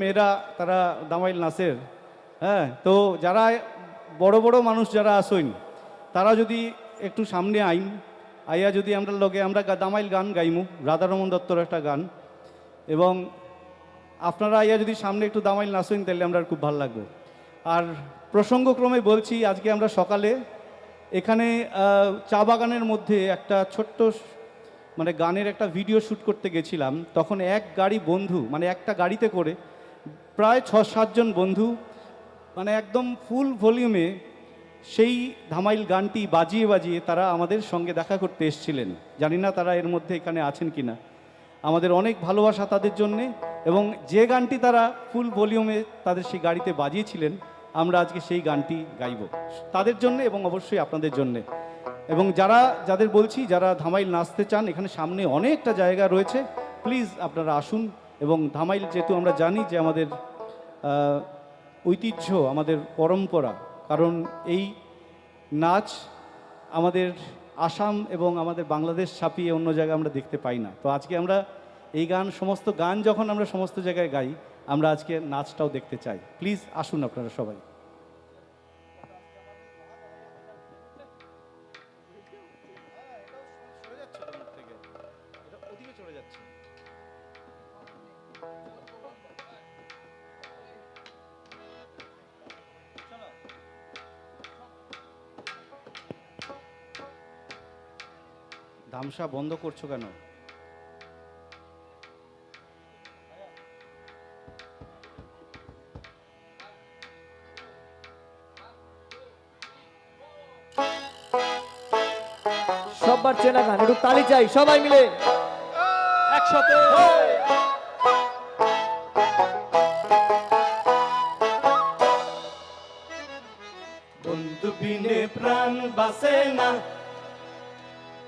মেয়েরা, তারা দামাইল নাচের হ্যাঁ? তো যারা বড় বড় মানুষ যারা আসইন, তারা যদি একটু সামনে আইন, আইয়া যদি আমরা লগে আমরা দামাইল গান গাইমু রাধারমন দত্তর একটা গান, এবং আপনারা আইয়া যদি সামনে একটু দামাইল নাচইন তাহলে আমরা খুব ভালো লাগবে। আর প্রসঙ্গক্রমে বলছি, আজকে আমরা সকালে এখানে চা বাগানের মধ্যে একটা ছোট্ট মানে গানের একটা ভিডিও শ্যুট করতে গেছিলাম। তখন এক গাড়ি বন্ধু মানে একটা গাড়িতে করে প্রায় ছ সাতজন বন্ধু মানে একদম ফুল ভলিউমে সেই ধামাইল গানটি বাজিয়ে বাজিয়ে তারা আমাদের সঙ্গে দেখা করতে এসেছিলেন। জানি না তারা এর মধ্যে এখানে আছেন কিনা। আমাদের অনেক ভালোবাসা তাদের জন্যে এবং যে গানটি তারা ফুল ভলিউমে তাদের সেই গাড়িতে বাজিয়েছিলেন, আমরা আজকে সেই গানটি গাইব। তাদের জন্য এবং অবশ্যই আপনাদের জন্যে। এবং যারা, যাদের বলছি, যারা ধামাইল নাচতে চান, এখানে সামনে অনেকটা জায়গা রয়েছে প্লিজ আপনারা আসুন এবং ধামাইল যেহেতু আমরা জানি যে আমাদের ঐতিহ্য, আমাদের পরম্পরা, কারণ এই নাচ আমাদের আসাম এবং আমাদের বাংলাদেশ ছাপিয়ে অন্য জায়গায় আমরা দেখতে পাই না। তো আজকে আমরা এই গান, সমস্ত গান যখন আমরা সমস্ত জায়গায় গাই, আমরা আজকে নাচটাও দেখতে চাই। প্লিজ আসুন আপনারা সবাই। ধামসা বন্ধ করছ কেন? সববার চেনা গান একটু তালি চাই সবাই মিলে। একসাথে। বন্ধু বিনে প্রাণ বাসে না।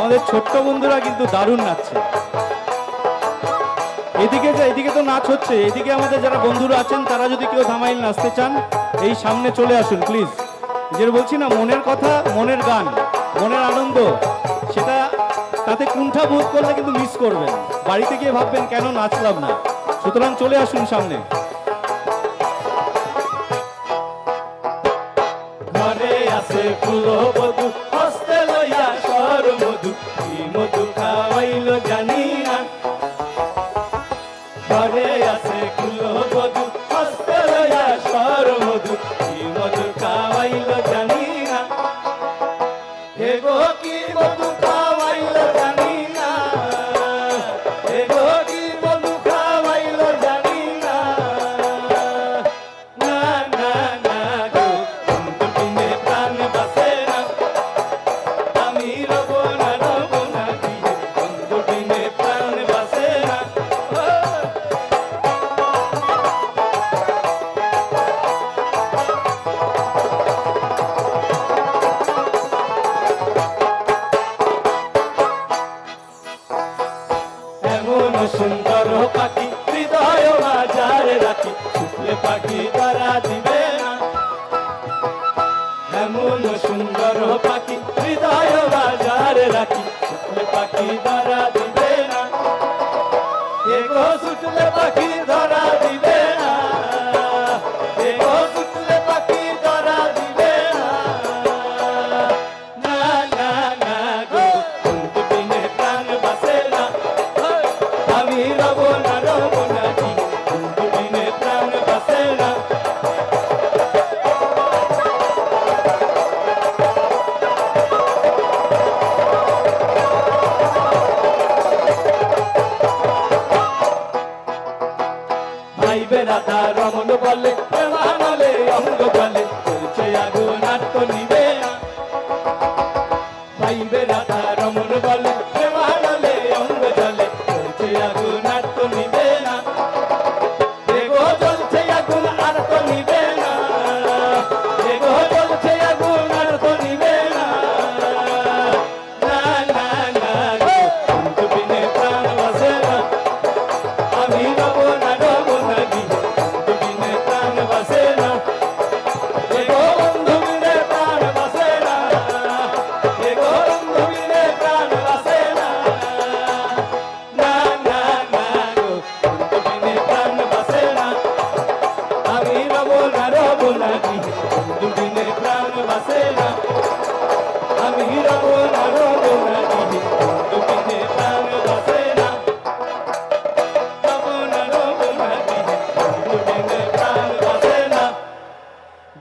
আমাদের ছোট্ট বন্ধুরা কিন্তু দারুণ নাচছে। এদিকে যে, এদিকে তো নাচ হচ্ছে। এদিকে আমাদের যারা বন্ধুরা আছেন, তারা যদি কেউ ধামাইল নাচতে চান, এই সামনে চলে আসুন প্লিজ যেটা বলছি না, মনের কথা, মনের গান, মনের আনন্দ, সেটা তাতে কুণ্ঠা বোধ করলে কিন্তু মিস করবেন। বাড়িতে গিয়ে ভাববেন, কেন নাচলাম না? সুতরাং চলে আসুন সামনে। ঘরে আছে ফুলো কি পাখি তারা দিবে না। এমন সুন্দর পাখি, হৃদয় বাজারে রাখি পাখি ধরা দিবে না। এগো শুকলে পাখি ভাই বেড়াতা রমন বলে।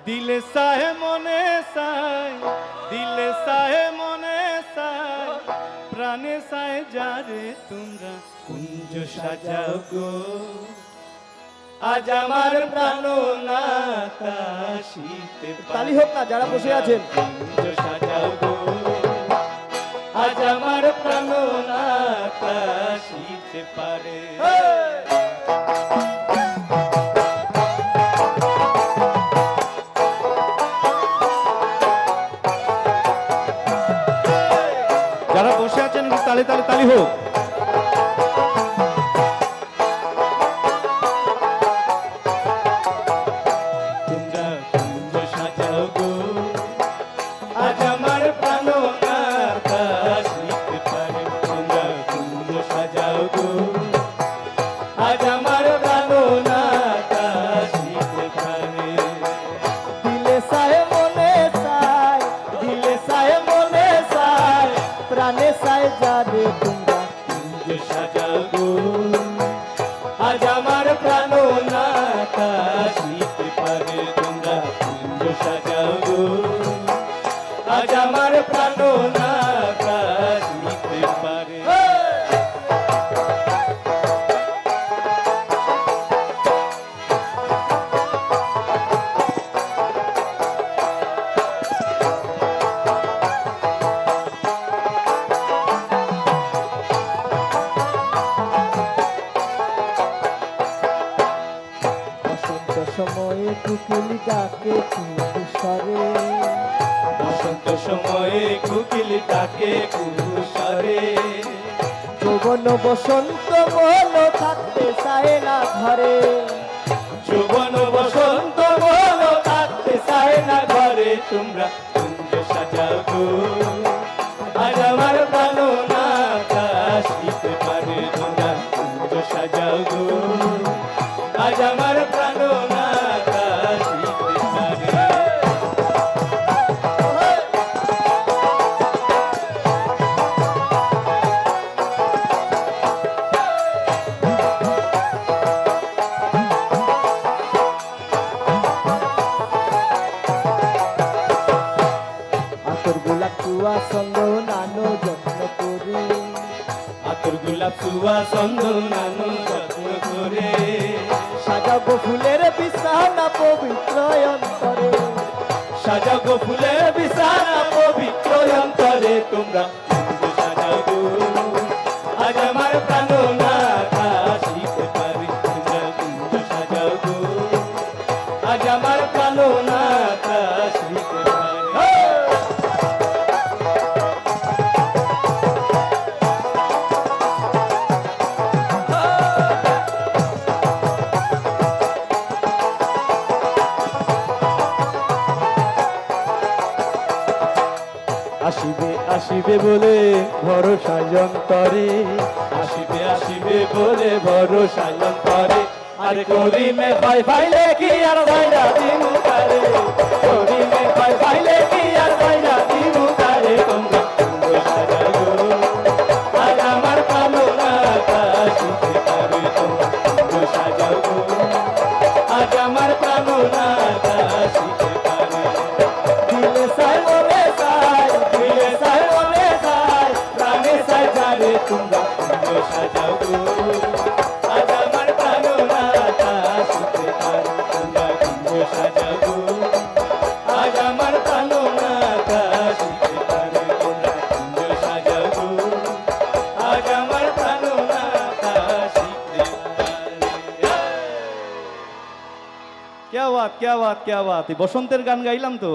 দিলে সাহে মনে সাই দিলে সাহে মনে সাই প্রাণে সাহে যারে তোমরা কুঞ্জ সাজাও গো আজ আমার প্রাণ না তালি হোক যারা বসে আছেন আজ আমার পারে। বসে আছেন তালে তালে তালি হোক। সাজাবে তোমরা সাজাবো। কুকিল ডাকে কুকুসারে বসন্ত সময়ে কুকিল ডাকে কুকুসারে যৌবন বসন্ত মন থাকতে চায় না ঘরে। যৌবন বসন্ত মন থাকতে চায় না ঘরে। তোমরা সাজাও গো। যাব ফুল আসিবে বলে ভরসা যন্তরে। আসিবে আসিবে বলে ভরসা যন্তরে। আর করিমে ভাই ভাই কি আর ভাইরা দিমু কারে করিমে ভাই ভাই কি আর ভাইরা দিমু কারে তোমরা আমার কামনা কাশি ক্যা বাত ক্যা বাত বসন্তের গান গাইলাম তো।